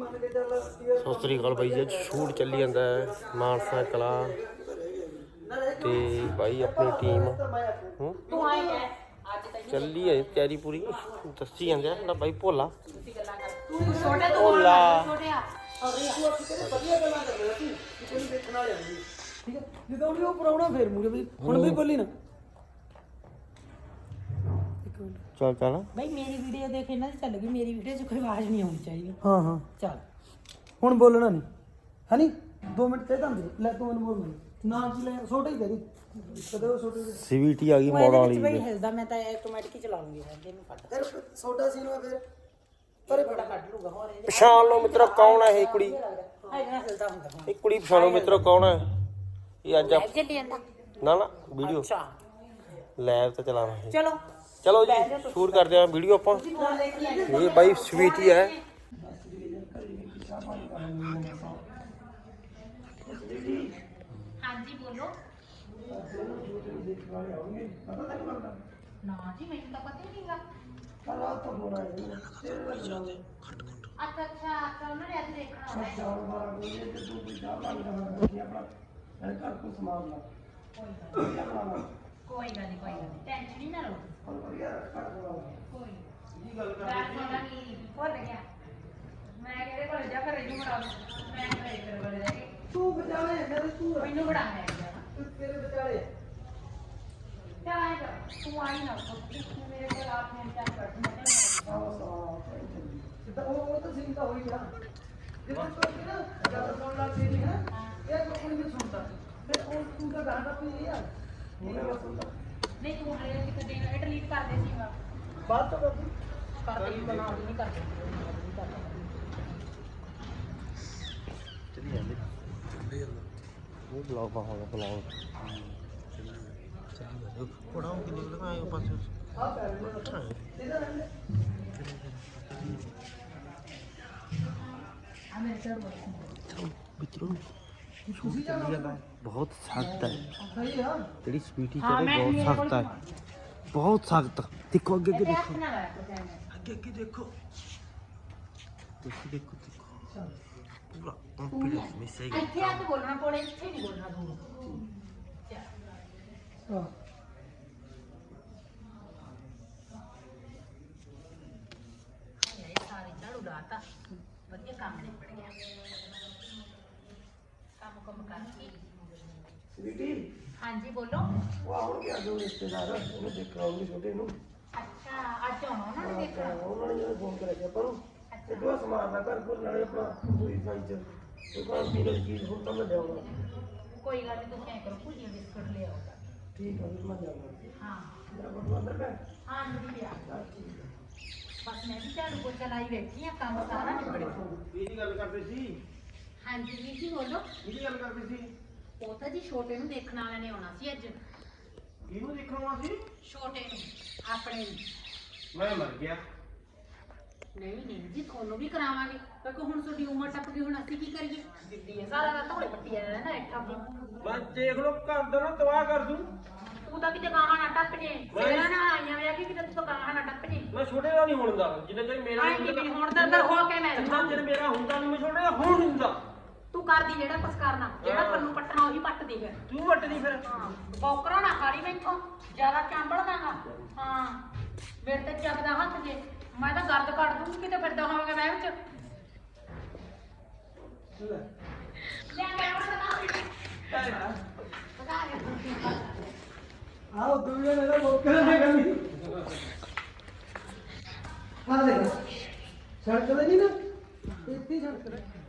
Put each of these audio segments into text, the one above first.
ਸਤਿ ਸ੍ਰੀ ਅਕਾਲ ਬਾਈ ਜੀ, ਅੱਜ ਸ਼ੂਟ ਚੱਲੀ ਜਾਂਦਾ ਹੈ, ਮਾਨਸਾ ਕਲਾ। ਤੇ ਬਾਈ ਆਪਣੀ ਟੀਮ ਤੂੰ ਆਏ ਕਹਿ ਚੱਲੀ ਹੈ ਤਿਆਰੀ ਪੂਰੀ, ਦੱਸੀ ਜਾਂਦਾ ਸਾਡਾ ਬਾਈ ਭੋਲਾ। ਤੁਸੀਂ ਗੱਲਾਂ ਤੂੰ ਭੋਲਾ। ਛੋਟਿਆ ਠੀਕ ਹੈ ਜਦੋਂ ਉਹਨੇ ਉਹ ਪਰਾਉਣਾ ਫੇਰ ਮੂਰੇ ਵੀ, ਹੁਣ ਵੀ ਬੋਲੀ ਨਾ। ਚੱਲ ਚੱਲ। ਬਈ ਮੇਰੀ ਵੀਡੀਓ ਦੇਖ ਇਹਨਾਂ ਦੀ ਚੱਲ ਗਈ। ਮੇਰੀ ਵੀਡੀਓ 'ਚ ਕੋਈ ਆਵਾਜ਼ ਨਹੀਂ ਆਉਣੀ ਚਾਹੀਦੀ। ਹਾਂ ਹਾਂ। ਚੱਲ। ਹੁਣ ਬੋਲਣਾ ਨਹੀਂ। ਹਨੀ 2 ਮਿੰਟ ਤੇ ਤਾਂ ਦੇ। ਲੈ ਤੂੰ ਮੈਨੂੰ ਬੋਲਣਾ ਨਾ ਕੀ ਲੈ ਛੋਟਾ ਹੀ ਦੇ ਦੀ। ਕਦੇ ਉਹ ਛੋਟੇ ਦੇ। ਸੀਵੀਟੀ ਆ ਗਈ ਮੋੜ ਇਹਦੇ ਵਾਲੀ ਬਈ ਹਿਲਦਾ ਮੈਂ ਤਾਂ ਆਟੋਮੈਟਿਕ ਹੀ ਚਲਾ ਲੂੰਗੀ ਰਹਿੰਦੇ ਨੂੰ ਫੜ ਫਿਰ ਛੋਟਾ ਸੀ ਨੂੰ ਫਿਰ। ਪਰੇ ਬੜਾ ਕੱਢ ਲੂਗਾ ਹੋਰ ਇਹਦੇ ਪਛਾਣ ਲਓ ਮਿੱਤਰੋ ਕੌਣ ਹੈ ਇਹ ਕੁੜੀ? ਹਾਂ ਇਹਨਾਂ ਹਿਲਦਾ ਹੁੰਦਾ ਹੁਣ। ਇਹ ਕੁੜੀ ਪਛਾਣੋ ਮਿੱਤਰੋ ਕੌਣ ਹੈ? ਇਹ ਅੱਜ ਆਪ- ਚੱਲੀ ਜਾਂਦਾ ਨਾ ਨਾ ਵੀਡੀਓ। ਅੱਛਾ। ਲਾਈਵ ਤੇ ਚਲਾਉਣਾ ਹੈ ਚਲੋ। ਚਲੋ ਜੀ ਸ਼ੂਟ ਕਰਦੇ ਆ ਵੀਡੀਓ ਆਪਾਂ। ਇਹ ਬਾਈ ਸਵੀਟੀ ਹੈ। ਹਾਂਜੀ ਬੋਲੋ। ਨਾ ਜੀ ਮੈਨੂੰ ਤਾਂ ਪਤਾ ਹੀ ਨਹੀਂਗਾ। ਅੱਛਾ ਅੱਛਾ ਅੱਛਾ ਉਹਨਾਂ ਨੇ ਅੱਜ ਦੇਖਣਾ ਹੈ। ਕੋਈ ਗੱਲ ਨਹੀਂ ਕੋਈ ਗੱਲ ਨਹੀਂ ਟੈਨਸ਼ਨ ਨਹੀਂ ਨਾ ਲਓ ਕੋਈ ਕੀ ਗੱਲ ਕਰਨੀ ਭੁੱਲ ਗਿਆ ਮੈਂ ਕਿਹਦੇ ਕੋਲ ਜਾ ਘਰੇ ਨੂੰ ਬਣਾ ਮੈਂ ਘਰੇ ਤੇਰੇ ਕੋਲ ਜਾ ਕੇ ਤੂੰ ਬਚਾਲੇ ਮੇਰੇ ਤੂੰ ਮੈਨੂੰ ਬੜਾ ਹੈ ਤੂੰ ਤੇਰੇ ਬਚਾਲੇ ਚੱਲ ਆਏ ਕਰ ਤੂੰ ਆਈ ਨਾ ਤੂੰ ਮੇਰੇ ਕੋਲ ਆਪ ਨੇ ਚਾਹ ਕਰ ਮੈਂ ਸਿੱਧਾ ਉਹ ਉਹ ਤਾਂ ਸੀਨ ਤਾਂ ਹੋਈ ਗਿਆ ਜਿੱਦਾਂ ਤੂੰ ਕਿ ਨਾ ਗੱਲ ਸੁਣ ਲਾ ਸੀ ਨਹੀਂ ਹੈ ਇਹ ਕੋਈ ਨਹੀਂ ਸੁਣਦਾ ਫਿਰ ਉਹ ਤੂੰ ਤਾਂ ਗਾਣਾ ਪਈ ਯਾਰ ਉਹਨੇ ਬਸ ਸੁਣਦਾ ਨਹੀਂ ਤੂੰ ਹਲੇ ਇੱਕ ਦਿਨ ਇਹ ਡਿਲੀਟ ਕਰ ਦੇ ਸੀ ਮੈਂ ਬਾਤ ਤਾਂ ਕਰਦੀ ਕਰ ਦੇ ਬਣਾ ਨਹੀਂ ਕਰਦੇ ਨਹੀਂ ਕਰਦੇ ਚਲੀ ਜਾਂਦੇ ਉਹ ਬਲੌਗ ਪਾ ਹੋਇਆ ਬਲੌਗ ਕੋੜਾ ਉਹ ਕਿੰਨੇ ਲਗਾ ਆਏ ਪਾਸੇ ਆ ਪੈਰ ਨੇ ਇਹਦਾ ਰਹਿੰਦੇ ਆ ਮੇਰੇ ਚੜ ਬੋਲ ਮਿੱਤਰੋ ਸ਼ੂਟ ਚੱਲੀ ਜਾਂਦਾ ਬਹੁਤ ਸਖਤ। ਹੈ ਹਾਂ, ਹੈ ਦੇਖੋ। ਅੱਗੇ ਅੱਗੇ ਦੇਖੋ ਅੱਗੇ ਅੱਗੇ ਦੇਖੋ। ਦੇਖੋ ਦੇਖੋ ਦੇਖੋ। ਪੂਰਾ ਕੰਪਲੀਟ ਮਿਸੇਜ ਇੱਥੇ ਆ ਕੇ ਬੋਲਣਾ ਕੋਲੇ ਇੱਥੇ ਨਹੀਂ ਬੋਲਣਾ ਦੂਰ ਹਾਂ। ਇਹ ਸਾਰੀ ਝਾੜੂ ਉਡਾਤਾ ਵਧੀਆ ਕੰਮ ਨਿਬੜ ਗਿਆ। ਕੰਮ ਕੰਮ ਕਰਕੇ। ਬੀਟੀ ਹਾਂਜੀ ਬੋਲੋ। ਉਹ ਆਉਣ ਗਿਆ ਜੋ ਰਿਸ਼ਤੇਦਾਰ ਉਹਨੇ ਦੇਖਿਆ ਉਹਨੇ ਛੋਟੇ ਨੂੰ। ਅੱਛਾ ਅੱਜ ਆਉਣਾ ਉਹਨਾਂ ਨੇ ਦੇਖਣਾ? ਉਹਨਾਂ ਨੇ ਜਦੋਂ ਫੋਨ ਕਰਿਆ ਸੀ ਆਪਾਂ ਨੂੰ। ਤੇ ਦੋ ਸਮਾਨ ਦਾ ਘਰ ਕੋਲ ਨਾਲੇ ਆਪਣਾ ਪੂਰੀ ਸਾਈ ਚ। ਤੇ ਖਾਣ ਪੀਣ ਦੀ ਚੀਜ਼ ਹੁਣ ਤਾਂ ਮੈਂ ਲਿਆਉਣਾ ਕੋਈ ਗੱਲ ਨਹੀਂ ਤੁਸੀਂ ਐ ਕਰੋ ਭੁਜੀਆ ਬਿਸਕੁਟ ਲੈ ਆਓ। ਠੀਕ ਆ ਫਿਰ ਮੈਂ ਜਾਵਾਂ ਹਾਂ। ਮੇਰਾ ਬਟੂਆ ਅੰਦਰ ਪੈ ਹਾਂ ਅੰਦਰ ਹੀ ਆ। ਬਸ ਮੈਂ ਵੀ ਝਾੜੂ ਪੋਚਾ ਲਾਈ ਬੈਠੀ ਆ ਕੰਮ ਸਾਰਾ ਨਿਬੜ ਗਿਆ। ਇਹਦੀ ਗੱਲ ਕਰਦੇ ਸੀ? ਹਾਂਜੀ ਜੀ ਜੀ ਬੋਲੋ ਇਹਦੀ ਗੱਲ ਕਰਦੇ ਸੀ? ਉਹ ਤਾਂ ਜੀ ਛੋਟੇ ਨੂੰ ਦੇਖਣ ਵਾਲਿਆਂ ਨੇ ਆਉਣਾ ਸੀ ਅੱਜ। ਇਹਨੂੰ ਦੇਖਣਾ ਸੀ? ਛੋਟੇ ਨੂੰ ਆਪਣੇ ਨੂੰ। ਮੈਂ ਮਰ ਗਿਆ। ਨਹੀਂ ਨਹੀਂ ਜੀ ਤੁਹਾਨੂੰ ਵੀ ਕਰਾਵਾਂਗੇ। ਕਿਉਂਕਿ ਹੁਣ ਤੁਹਾਡੀ ਉਮਰ ਟੱਪ ਗਈ ਹੁਣ ਅਸੀਂ ਕੀ ਕਰੀਏ? ਜਿੱਦੀ ਹੈ ਸਾਰਾ ਰਾਤ ਧੋਲੇ ਪੱਟੀ ਆ ਰਹਿਣਾ ਇੱਠਾ ਵੀ ਮੈਂ ਦੇਖ ਲੋ ਘਰ ਦਾ ਨਾ ਤਬਾਹ ਕਰ ਦੂੰ। ਤੂੰ ਤਾਂ ਕਿਤੇ ਗਾਹਾਂ ਨਾ ਟੱਪ ਜੇ। ਮੇਰਾ ਨਾ ਆਈਆਂ ਵੇ ਕਿ ਕਿਤੇ ਤੂੰ ਗਾਹਾਂ ਨਾ ਟੱਪ ਜੇ। ਮੈਂ ਛੋਟੇ ਦਾ ਨਹੀਂ ਹੋਣਦਾ। ਜਿੰਨੇ ਚਿਰ ਮੇਰਾ ਨਹੀਂ ਹੁਣ ਤਾਂ ਹੋ ਕੇ ਮੈਂ ਜਿੰਨਾ ਚਿਰ ਮੇਰਾ ਹੁੰਦਾ ਨਹੀਂ ਮੈਂ ਛੋਟੇ ਦਾ ਹੋਣ ਹੁੰਦਾ। ਕਰਦੀ ਜਿਹੜਾ ਕੁਛ ਕਰਨਾ ਜਿਹੜਾ। ਤੈਨੂੰ ਪੱਟਣਾ ਉਹੀ ਪੱਟਦੀ ਫਿਰ। ਤੂੰ ਵੱਟਦੀ ਫਿਰ। ਹਾਂ ਬੌਕਰਾ ਨਾ ਖਾਲੀ ਮੈਥੋਂ ਜ਼ਿਆਦਾ ਚਾਂਬਲ ਦਾਂਗਾ ਹਾਂ ਮੇਰੇ ਤੇ ਚੱਕਦਾ ਹੱਥ ਜੇ। ਮੈਂ ਤਾਂ ਗਰਦ ਕੱਢ ਦੂੰਗੀ ਕਿਤੇ ਫਿਰਦਾ ਹੋਵੇਗਾ ਮੈਂ ਵਿੱਚ। ਲੈ। ਮੈਂ ਉਹ ਬਣਾ ਬਣਾ ਲਿਆ ਆਓ ਦੁਨੀਆ ਮੇਰਾ ਮੌਕਾ ਨਾ ਕਰੀ ਆ ਦੇ ਸੜਕ ਤੇ ਨਹੀਂ ਨਾ? ਇੱਥੇ ਸੜਕ ਤੇ।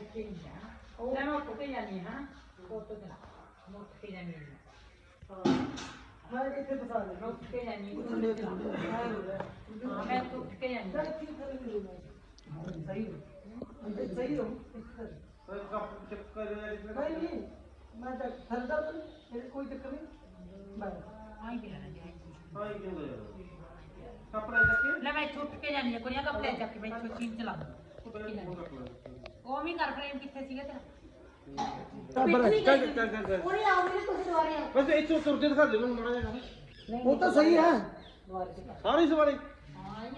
ਇੱਥੇ ਹੀ ਜਾਣਾ ਉਹ ਮੈਂ ਉੱਠ ਕੇ ਜਾਨੀ ਹਾਂ ਫੋਟੋ ਤੇ ਮੈਂ ਉੱਠ ਕੇ ਜਾਨੀ ਹਾਂ ਮੈਂ ਕਿੱਥੇ ਫਸਾ ਦੇ ਮੈਂ ਉੱਠ ਕੇ ਜਾਨੀ ਹਾਂ ਥੱਲੇ ਤੇ ਹਾਂ ਹਾਂ, ਮੈਂ ਤਾਂ ਉੱਠ ਕੇ ਜਾਨੀ ਹਾਂ। ਸਹੀ ਅੰਦਰ ਸਹੀ ਹੋ ਚੱਕਰ ਨਹੀਂ ਨਹੀਂ ਮੈਂ ਤਾਂ ਥਰਦਾ ਤਾਂ ਮੇਰੇ ਕੋਈ ਚੱਕਰ ਨਹੀਂ ਮੈਂ ਆਈ ਗਿਆ ਨਾ ਜਾਈ ਹਾਂ ਕਿਉਂ ਦਾ ਕੱਪੜਾ ਚੱਕੇ ਲੈ ਮੈਂ ਇੱਥੇ ਉੱਠ ਕੇ ਜਾਨੀ ਹਾਂ ਕੁੜੀਆਂ ਕੱਪੜੇ ਚੱਕ ਕੇ ਮੈਂ ਇੱਥੇ ਚੀਨ ਚਲਾ ਉੱਠ ਕੇ ਜਾਨੀ ਹਾਂ। ਉਹ ਵੀ ਕਰ ਫਰੇਮ ਕਿੱਥੇ ਸੀਗਾ ਤੇਰਾ? ਟੱਬਰ ਚੱਲ ਚੱਲ ਚੱਲ ਚੱਲ ਉਹਨੇ ਆਉ ਮੇਰੇ ਤੁਸੀਂ ਦੁਆਰੇ ਆਓ ਬਸ ਇੱਥੋਂ ਤੁਰਦੇ ਦਿਖਾ ਦੇ ਮੈਨੂੰ ਮਾੜਾ ਜਿਹਾ। ਉਹ ਤਾਂ ਸਹੀ ਹੈ। ਦੁਆਰੇ ਤੇ ਸਾਰੀ ਸਵਾਰੀ। ਹਾਂ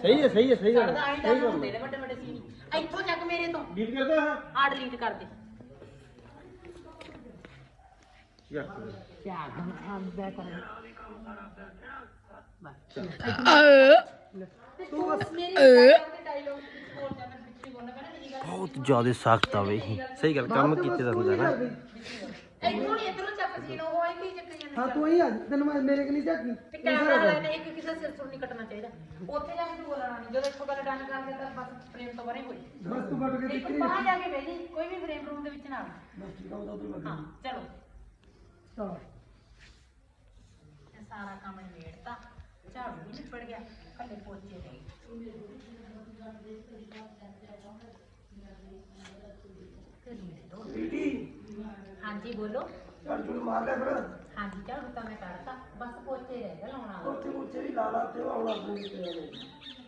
ਸਹੀ ਹੈ ਸਹੀ ਹੈ ਸਹੀ ਹੈ, ਆਈ ਸਹੀ ਤਾਂ ਹੁੰਦੇ ਹੈ। ਨੇ ਵੱਡੇ ਵੱਡੇ ਸੀਨੀ। ਇੱਥੋਂ ਚੱਕ ਮੇਰੇ ਤੋਂ। ਡੀਲ ਕਰਦਾ ਹਾਂ ਆ ਡਿਲੀਟ ਕਰ ਦੇ। ਯਾਰ। ਕਿਆ ਗੰਦਾ ਕਰ ਤੂੰ ਬਹੁਤ ਜ਼ਿਆਦਾ ਸਖਤ ਆ ਬਈ ਸਹੀ ਗੱਲ ਕੰਮ ਕੀਤੇ ਦਾ ਹੁੰਦਾ ਨਾ ਇੱਥੋਂ ਨਹੀਂ ਇੱਧਰੋਂ ਚੱਕ ਸੀ ਉਹ ਹੀ ਕੀ ਚੱਕ ਜਾਂਦਾ ਹਾਂ ਤੂੰ ਹੀ ਆ ਤੈਨੂੰ ਮੈਂ ਮੇਰੇ ਕਿ ਨਹੀਂ ਝਾਕੀ ਤੇ ਕੈਮਰਾ ਵਾਲੇ ਨੇ ਇੱਕ ਕਿਸੇ ਸਿਰ ਤੋਂ ਨਹੀਂ ਕੱਟਣਾ ਚਾਹੀਦਾ ਉੱਥੇ ਜਾ ਕੇ ਤੂੰ ਬੋਲਣਾ ਨਹੀਂ ਜਦੋਂ ਇੱਥੋਂ ਗੱਲ ਡਨ ਕਰ ਦਿੱਤਾ ਬਸ ਫਰੇਮ ਤੋਂ ਪਰੇ ਹੋਈ ਬਸ ਤੂੰ ਵੱਟ ਕੇ ਇੱਕ ਦਿੱਕਰੀ ਬਾਹਰ ਜਾ ਕੇ ਬਹਿ ਜੀ ਕੋਈ ਵੀ ਫਰੇਮ ਰੂਮ ਦੇ ਵਿੱਚ ਨਾ ਆਵੇ ਬਸ ਠੀਕ ਆ ਉਹਦਾ ਤੂੰ ਹਾਂ ਚਲੋ ਚਲ ਸਾਰਾ ਕੰਮ ਨਿਬੇੜਤਾ ਝਾੜੂ ਵੀ ਨਿਬੜ ਗਿਆ ਕੱਲੇ ਪੋਚੇ ਰਹਿ ਗਏ ਹਾਂਜੀ ਬੋਲੋ ਚੱਲ ਜੁੜ ਮਾਰ ਲੈ ਫਿਰ ਹਾਂਜੀ ਝਾੜੂ ਤਾਂ ਮੈਂ ਕਰਤਾ ਬਸ ਪੋਚੇ ਰਹਿ ਗਏ ਲਾਉਣ ਵਾਲਾ ਉੱਥੇ ਉੱਥੇ ਵੀ ਲਾ ਲਾ ਤੇ ਉਹ ਆਉਣਾ ਆਪਣੇ ਰਿਸ਼ਤੇਦਾਰਾਂ ਨੇ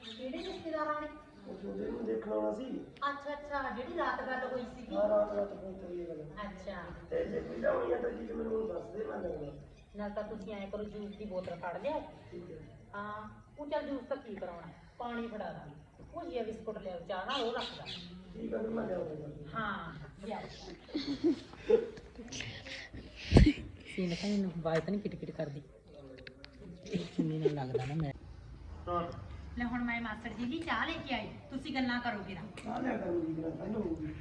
ਕਿਹੜੇ ਰਿਸ਼ਤੇਦਾਰਾਂ ਨੇ ਉਹ ਛੋਟੇ ਨੂੰ ਦੇਖਣ ਆਉਣਾ ਸੀ ਅੱਛਾ ਅੱਛਾ ਜਿਹੜੀ ਰਾਤ ਗੱਲ ਹੋਈ ਸੀਗੀ ਹਾਂ ਰਾਤ ਰਾਤ ਫੋਨ ਕਰੀ ਗੱਲ ਅੱਛਾ ਤੇ ਜੇ ਕੋਈ ਜਾਉਣੀ ਆ ਤਾਂ ਜੀ ਮੈਨੂੰ ਹੁਣ ਦੱਸ ਦੇ ਮੈਂ ਲੱਗਣਾ ਨਾਲ ਤਾਂ ਤੁਸੀਂ ਐਂ ਕਰੋ ਜੂਸ ਦੀ ਬੋਤਲ ਫੜ ਲਿਆ ਠੀਕ ਹੈ ਉਹ ਚੱਲ ਜੂਸ ਤਾਂ ਕੀ ਕਰਾਉਣਾ ਪਾਣੀ ਫੜਾ ਦਾਂ ਉਹ ਜੀ ਬਿਸਕੁਟ ਲਿਆ ਚਾਹ ਨਾਲ ਉਹ ਰੱਖਦਾ। ਠੀਕ ਆ ਫਿਰ ਮੈਂ ਲਿਆਉਂਦਾ ਹਾਂ ਯਾਰ ਸੀਨ ਤਾਂ ਇਹਨੂੰ ਬਾਈ ਤਾਂ ਨਹੀਂ ਕਿਟ ਕਿਟ ਕਰਦੀ ਕਿੰਨੀ ਨੂੰ ਲੱਗਦਾ ਨਾ ਮੈਂ। ਲੈ ਹੁਣ ਮੈਂ ਮਾਸਟਰ ਜੀ ਦੀ ਚਾਹ ਲੈ ਕੇ ਆਈ। ਤੁਸੀਂ ਗੱਲਾਂ ਕਰੋ ਕਿਰਾ ਆ ਲਿਆ ਕਰੂੰਗੀ ਕਿਰਾ ਤੈਨੂੰ ਹੋਊਗੀ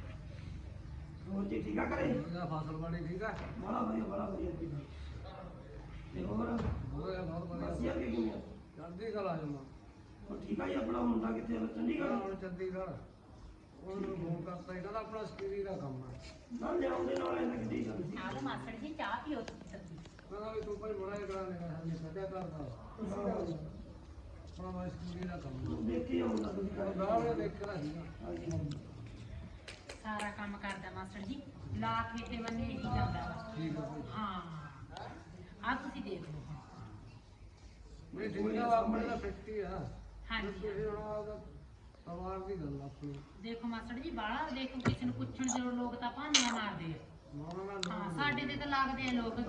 ਹੋਰ ਜੀ ਠੀਕ ਆ ਕਰੇ ਉਹਦਾ ਫਸਲ ਬਣੀ ਠੀਕ ਆ। ਬੜਾ ਵਧੀਆ ਬੜਾ ਵਧੀਆ ਠੀਕ ਆ। ਤੇ ਹੋਰ? ਉਹਦਾ ਬਹੁਤ ਵਧੀਆ? ਚੜ੍ਹਦੀ ਕਲਾ ਜਮਾ ਹੋਰ ਠੀਕ ਆ ਜੀ ਆਪਣਾ ਮੁੰਡਾ ਕਿੱਥੇ ਆ ਚੰਡੀਗੜ੍ਹ? ਹੁਣ ਚੰਡੀਗੜ੍ਹ। ਉਹਨੂੰ ਫੋਨ ਕਰਤਾ ਸੀ ਕਹਿੰਦਾ ਆਪਣਾ ਸਕੀਰੀ ਦਾ ਕੰਮ ਆ। ਨਾਲ ਲਿਆਉਂਦੇ ਨਾਲ ਇਹਨਾਂ ਕਿੱਡੀ ਗੱਲ ਸੀ ਆਹ ਲਓ ਮਾਸਟਰ ਜੀ ਚਾਹ ਪੀਓ ਤੁਸੀਂ ਕਹਿੰਦਾ ਵੀ ਤੂੰ ਭਾਈ ਬੜਾ ਹੀ ਕਰਾ ਲੈਣਾ ਹਾਂ ਸੱਜਾ ਕਰਦਾ ਆਪਣਾ ਮੈਂ ਸਕੀਰੀ ਦਾ ਕੰਮ ਆ। ਦੇਖੀ ਆਉਂਦਾ ਤੁਸੀਂ ਕਰ ਗਾਹ ਨੇ ਦੇਖਣਾ ਸੀਗਾ। ਸਾਰਾ ਕੰਮ ਕਰਦਾ ਮਾਸਟਰ ਜੀ ਲਾ ਕੇ ਤੇ ਬੰਨੇ ਹੀ ਜਾਂਦਾ ਵਾ। ਠੀਕ ਆ ਭਾਈ। ਹਾਂ। ਆ ਤੁਸੀਂ ਦੇਖ ਲਓ। ਮੈਂ ਠੀਕ ਆ ਆਪਣੇ ਦਾ ਫਿੱਟੀ ਆ। ਹਾਂਜੀ। ਤੁਸੀਂ ਹੁਣ ਆਪਦਾ ਪਰਿਵਾਰ ਦੀ ਗੱਲ ਆ ਆਪਣੀ। ਦੇਖੋ ਮਾਸਟਰ ਜੀ ਬਾਹਲਾ ਦੇਖੋ ਕਿਸੇ ਨੂੰ ਪੁੱਛਣ ਜਦੋਂ ਲੋਕ ਤਾਂ ਭਾਨੀਆਂ ਮਾਰਦੇ ਆ। ਮਾਣਾ ਨਾ। ਹਾਂ ਸਾਡੇ ਤੇ ਤਾਂ ਲੱਗਦੇ ਆ ਲੋਕ ਕਿ